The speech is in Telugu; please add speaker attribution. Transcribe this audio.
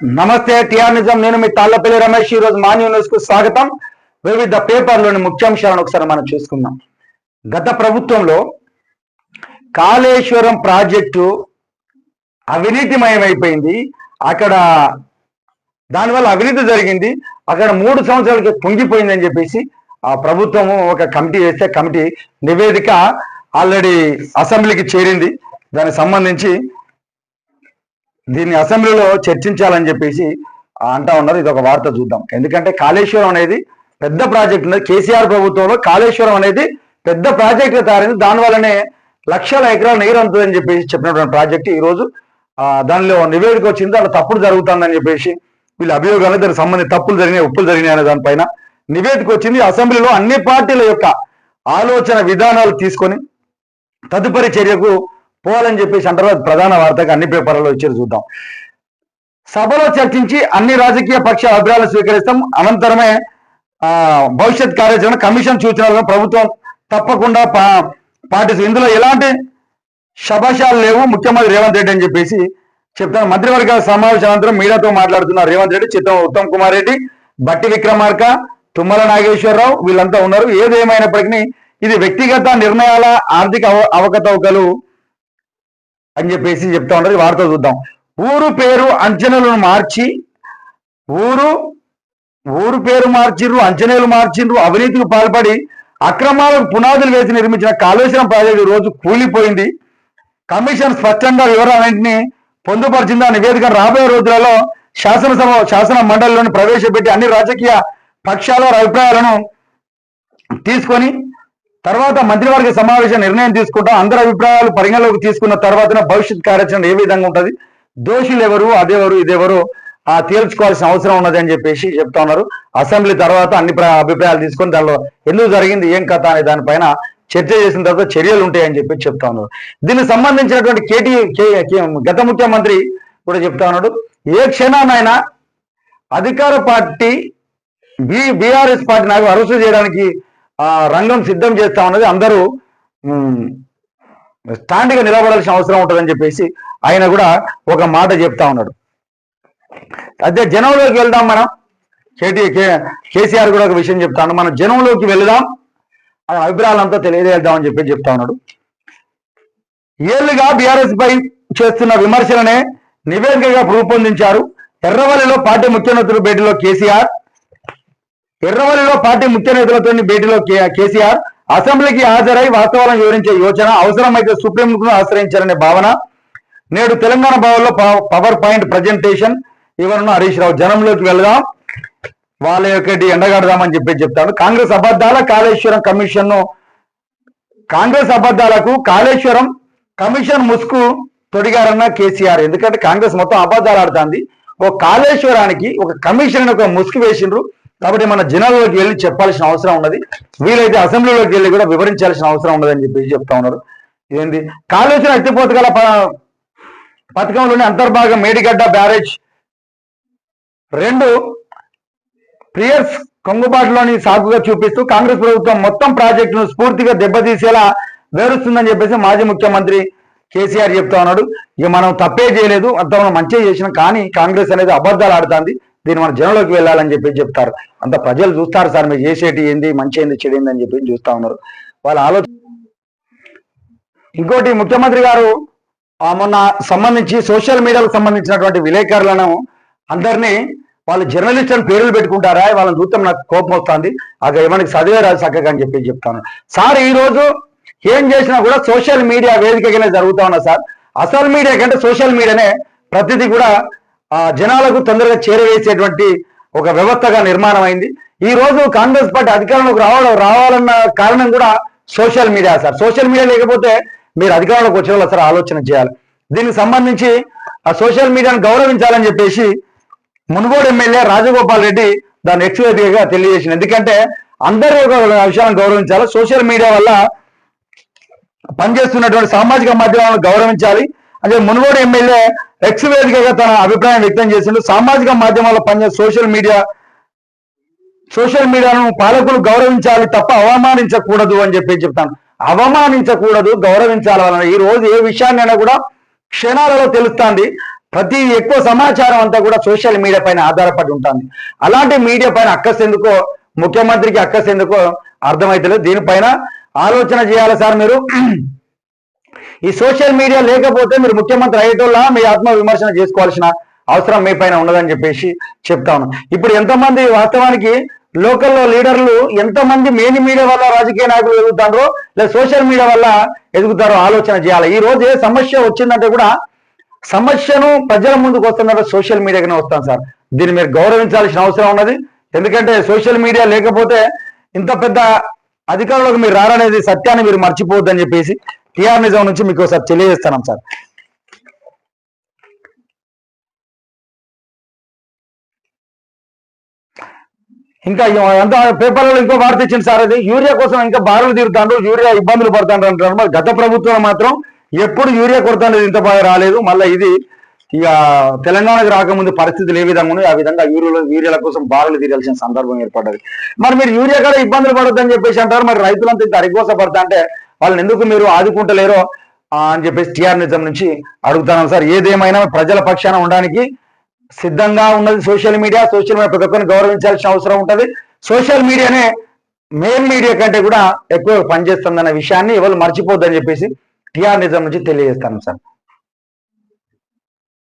Speaker 1: నమస్తే టిఆర్ నిజం. నేను మీ తాళ్ళపల్లి రమేష్. ఈ రోజు మాన్యూ న్యూస్కు స్వాగతం. వివిధ పేపర్లోని ముఖ్యాంశాలను ఒకసారి మనం చూసుకుందాం. గత ప్రభుత్వంలో కాళేశ్వరం ప్రాజెక్టు అవినీతిమయమైపోయింది. అక్కడ దానివల్ల అవినీతి జరిగింది. అక్కడ మూడు సంవత్సరాలకి కుంగిపోయిందని చెప్పేసి ఆ ప్రభుత్వము ఒక కమిటీ వేస్తే కమిటీ నివేదిక ఆల్రెడీ అసెంబ్లీకి చేరింది. దానికి సంబంధించి దీన్ని అసెంబ్లీలో చర్చించాలని చెప్పేసి అంటా ఉన్నారు. ఇది ఒక వార్త చూద్దాం. ఎందుకంటే కాళేశ్వరం అనేది పెద్ద ప్రాజెక్ట్ ఉన్నది. కేసీఆర్ ప్రభుత్వంలో కాళేశ్వరం అనేది పెద్ద ప్రాజెక్ట్ తయారైంది. దానివల్లనే లక్షల ఎకరాల నీరు అందుతుందని చెప్పేసి చెప్పినటువంటి ప్రాజెక్ట్ ఈరోజు దానిలో నివేదిక వచ్చింది. అలా తప్పుడు జరుగుతుందని చెప్పేసి వీళ్ళ అభియోగాలు దానికి సంబంధించి తప్పులు జరిగినాయి ఒప్పులు జరిగినాయి అనే దానిపైన నివేదిక వచ్చింది. అసెంబ్లీలో అన్ని పార్టీల యొక్క ఆలోచన విధానాలు తీసుకొని తదుపరి చర్యకు పోవాలని చెప్పేసి అంటారు. ప్రధాన వార్తగా అన్ని పేపర్లలో ఇచ్చారు చూద్దాం. సభలో చర్చించి అన్ని రాజకీయ పక్ష అభిప్రాయాలు స్వీకరిస్తాం. అనంతరమే భవిష్యత్ కార్యాచరణ కమిషన్ సూచనలను ప్రభుత్వం తప్పకుండా పా పాటిస్తుంది. ఇందులో ఎలాంటి శభాషాలు లేవు. ముఖ్యమంత్రి రేవంత్ రెడ్డి అని చెప్పేసి చెప్తాను మంత్రివర్గ సమావేశం అనంతరం మీడియాతో మాట్లాడుతున్నారు రేవంత్ రెడ్డి చిత్తం ఉత్తమ్ కుమార్ రెడ్డి బట్టి విక్రమార్క తుమ్మల నాగేశ్వరరావు వీళ్ళంతా ఉన్నారు. ఏదేమైనప్పటికీ ఇది వ్యక్తిగత నిర్ణయాల ఆర్థిక అవ- అవకతవకలు అని చెప్పేసి చెప్తా ఉన్నారు వారితో చూద్దాం. ఊరు పేరు అంచనలను మార్చి ఊరు ఊరు పేరు మార్చిర్రు అంచనాలు మార్చిండ్రు అవినీతికి పాల్పడి అక్రమాలకు పునాదులు వేసి నిర్మించిన కాళేశ్వరం ప్రాజెక్టు రోజు కూలిపోయింది. కమిషన్ స్పష్టంగా వివరాలన్నింటినీ పొందుపరిచింది ఆ నివేదిక రాబోయే రోజులలో శాసనసభ శాసన మండలిలోని ప్రవేశపెట్టి అన్ని రాజకీయ పక్షాల అభిప్రాయాలను తీసుకొని తర్వాత మంత్రివర్గ సమావేశం నిర్ణయం తీసుకుంటాం అందరి అభిప్రాయాలు పరిగణలోకి తీసుకున్న తర్వాత భవిష్యత్ కార్యాచరణ ఏ విధంగా ఉంటుంది? దోషులు ఎవరు? అదెవరు? ఇదెవరు? ఆ అవసరం ఉన్నది అని చెప్పేసి చెప్తా ఉన్నారు. అసెంబ్లీ తర్వాత అన్ని అభిప్రాయాలు తీసుకొని దానిలో ఎందుకు జరిగింది? ఏం కథ అనే దానిపైన చర్చ చేసిన తర్వాత చర్యలు ఉంటాయని చెప్పి చెప్తా ఉన్నారు. దీనికి సంబంధించినటువంటి కేటీ కే- గత ముఖ్యమంత్రి కూడా చెప్తా ఉన్నాడు. ఏ క్షణానైనా అధికార పార్టీ బి బీఆర్ఎస్ పార్టీ నాకు అరెస్టు చేయడానికి ఆ రంగం సిద్ధం చేస్తా ఉన్నది అందరూ స్టాండ్గా నిలబడాల్సిన అవసరం ఉంటుందని చెప్పేసి ఆయన కూడా ఒక మాట చెప్తా ఉన్నాడు. అదే జనంలోకి వెళ్దాం మనం. కేటీ కే- కేసీఆర్ కూడా ఒక విషయం చెప్తాను మనం జనంలోకి వెళ్దాం. ఆయన అభిప్రాయాలంతా తెలియజేద్దామని చెప్పి చెప్తా ఉన్నాడు. ఏళ్ళుగా బీఆర్ఎస్ పై చేస్తున్న విమర్శలనే నివేదికగా రూపొందించారు. ఎర్రవల్లిలో పార్టీ ముఖ్య భేటీలో కేసీఆర్ ఎర్రవల్లిలో పార్టీ ముఖ్య నేతలతో భేటీలో కేసీఆర్ అసెంబ్లీకి హాజరై వాస్తవాలను వివరించే యోచన అవసరమైతే సుప్రీంకోర్టును ఆశ్రయించారనే భావన. నేడు తెలంగాణ భవన్లో పవర్ పాయింట్ ప్రజెంటేషన్ ఇవరను హరీష్ రావు. జనంలోకి వెళదాం. వాళ్ళ యొక్కటి ఎండగడదామని చెప్పి చెప్తాను. కాంగ్రెస్ అబద్ధాల కాళేశ్వరం కమిషన్ కాంగ్రెస్ అబద్ధాలకు కాళేశ్వరం కమిషన్ ముసుగు తొడిగారన్న కేసీఆర్. ఎందుకంటే కాంగ్రెస్ మొత్తం అబద్ధాలు ఆడుతుంది. ఒక కాళేశ్వరానికి ఒక కమిషన్ ఒక ముసుగు వేసిండ్రు. కాబట్టి మన జనాల్లోకి వెళ్ళి చెప్పాల్సిన అవసరం ఉన్నది. వీలైతే అసెంబ్లీలోకి వెళ్ళి కూడా వివరించాల్సిన అవసరం ఉన్నదని చెప్పేసి చెప్తా ఉన్నారు. ఏంది? కాళేశ్వరం ఎత్తిపోతగల ప- పథకంలోని అంతర్భాగం మేడిగడ్డ బ్యారేజ్ రెండు ప్రియర్స్ కొంగుబాటులోని సాకుగా చూపిస్తూ కాంగ్రెస్ ప్రభుత్వం మొత్తం ప్రాజెక్టును స్ఫూర్తిగా దెబ్బతీసేలా వేరుస్తుందని చెప్పేసి మాజీ ముఖ్యమంత్రి కేసీఆర్ చెప్తా ఉన్నాడు. ఇక మనం తప్పే చేయలేదు. అంత మనం మంచిగా చేసినాం కానీ కాంగ్రెస్ అనేది అబద్ధాలు ఆడుతుంది. దీన్ని మన జనంలోకి వెళ్ళాలని చెప్పి చెప్తారు. అంత ప్రజలు చూస్తారు సార్ మీరు చేసేటి ఏంది మంచి ఏంది చెడు ఏంది అని చెప్పి చూస్తా ఉన్నారు. వాళ్ళ ఆలోచన ఇంకోటి ముఖ్యమంత్రి గారు ఆ మొన్న సంబంధించి సోషల్ మీడియాకు సంబంధించినటువంటి విలేకరులను అందరినీ వాళ్ళు జర్నలిస్ట్ అని పేర్లు పెట్టుకుంటారా? వాళ్ళని చూస్తే నాకు కోపం వస్తుంది. అక్కడ మనకి చదివే రాదు చక్కగా అని చెప్పి చెప్తాను. సార్ ఈ రోజు ఏం చేసినా కూడా సోషల్ మీడియా వేదికగానే జరుగుతా ఉన్నా సార్. అసలు మీడియా కంటే సోషల్ మీడియానే ప్రతిదీ కూడా జనాలకు తొందరగా చేరవేసేటువంటి ఒక వ్యవస్థగా నిర్మాణం అయింది ఈ రోజు కాంగ్రెస్ పార్టీ అధికారంలోకి రావడం రావాలన్న కారణం కూడా social media sir. Social media లేకపోతే మీరు అధికారంలోకి వచ్చే వాళ్ళు సార్ ఆలోచన చేయాలి. దీనికి సంబంధించి ఆ సోషల్ మీడియాను గౌరవించాలని చెప్పేసి మునుగోడు ఎమ్మెల్యే రాజగోపాల్ రెడ్డి దాన్ని ఎక్స్వేదిగా తెలియజేసింది. ఎందుకంటే అందరూ ఒక విషయాలను గౌరవించాలి. సోషల్ మీడియా వల్ల పనిచేస్తున్నటువంటి సామాజిక మాధ్యమాలను గౌరవించాలి. అంటే మునుగోడు ఎమ్మెల్యే ఎక్స్ వేదికగా తన అభిప్రాయం వ్యక్తం చేసిండు. సామాజిక మాధ్యమాల్లో పనిచేసే సోషల్ మీడియా సోషల్ మీడియాను పాలకులు గౌరవించాలి తప్ప అవమానించకూడదు అని చెప్పి చెప్తాను. అవమానించకూడదు గౌరవించాలి వలన ఈ రోజు ఏ విషయాన్నైనా కూడా క్షణాలలో తెలుస్తుంది. ప్రతి ఎక్కువ సమాచారం అంతా కూడా సోషల్ మీడియా పైన ఆధారపడి ఉంటుంది. అలాంటి మీడియా పైన అక్కసెందుకో ముఖ్యమంత్రికి అక్కసెందుకో అర్థమైతలేదు. దీనిపైన ఆలోచన చేయాలి సార్ మీరు. ఈ సోషల్ మీడియా లేకపోతే మీరు ముఖ్యమంత్రి అయ్యేటోళ్ళ? మీ ఆత్మ విమర్శన చేసుకోవాల్సిన అవసరం మీ పైన ఉండదని చెప్పేసి చెప్తా ఉన్నాను ఇప్పుడు ఎంతమంది వాస్తవానికి లోకల్లో లీడర్లు ఎంతమంది మెయిన్ మీడియా వల్ల రాజకీయ నాయకులు ఎదుగుతారో లేదా సోషల్ మీడియా వల్ల ఎదుగుతారో ఆలోచన చేయాలి. ఈ రోజు ఏ సమస్య వచ్చిందంటే కూడా సమస్యను ప్రజల ముందుకు వస్తున్నట్టు సోషల్ మీడియాగానే వస్తాం సార్. దీన్ని మీరు గౌరవించాల్సిన అవసరం ఉన్నది. ఎందుకంటే సోషల్ మీడియా లేకపోతే ఇంత పెద్ద అధికారులకు మీరు రారనేది సత్యాన్ని మీరు మర్చిపోవద్దని చెప్పేసి టిఆర్ నిజం నుంచి మీకు ఒకసారి తెలియజేస్తున్నాం సార్. ఇంకా ఎంత పేపర్లలో ఇంకో వార్త ఇచ్చింది సార్ అది. యూరియా కోసం ఇంకా బారులు తీరుతాండ్రు యూరియా ఇబ్బందులు పడతాండ్రు అంటారు మరి గత ప్రభుత్వం మాత్రం ఎప్పుడు యూరియా కొడతాండేది ఇంత బాగా రాలేదు. మళ్ళీ ఇది ఇక తెలంగాణకు రాకముందు పరిస్థితులు ఏ విధంగా ఉన్నాయి ఆ విధంగా యూరియాల యూరియాల కోసం బారులు తీరాల్సిన సందర్భం ఏర్పడ్డది. మరి మీరు యూరియా కూడా ఇబ్బందులు పడొద్దని చెప్పేసి అంటారు. మరి రైతులంతా ఇంత అరిగోస పడతా అంటే వాళ్ళని ఎందుకు మీరు ఆదుకుంటలేరో అని చెప్పేసి టిఆర్ నిజం నుంచి అడుగుతాను సార్. ఏదేమైనా ప్రజల పక్షాన ఉండడానికి సిద్ధంగా ఉన్నది సోషల్ మీడియా. సోషల్ మీడియా ప్రతి ఒక్కరిని గౌరవించాల్సిన అవసరం ఉంటుంది. సోషల్ మీడియానే మెయిన్ మీడియా కంటే కూడా ఎక్కువ పనిచేస్తుందన్న విషయాన్ని ఎవరు మర్చిపోద్దని చెప్పేసి టిఆర్ నిజం నుంచి తెలియజేస్తాను సార్.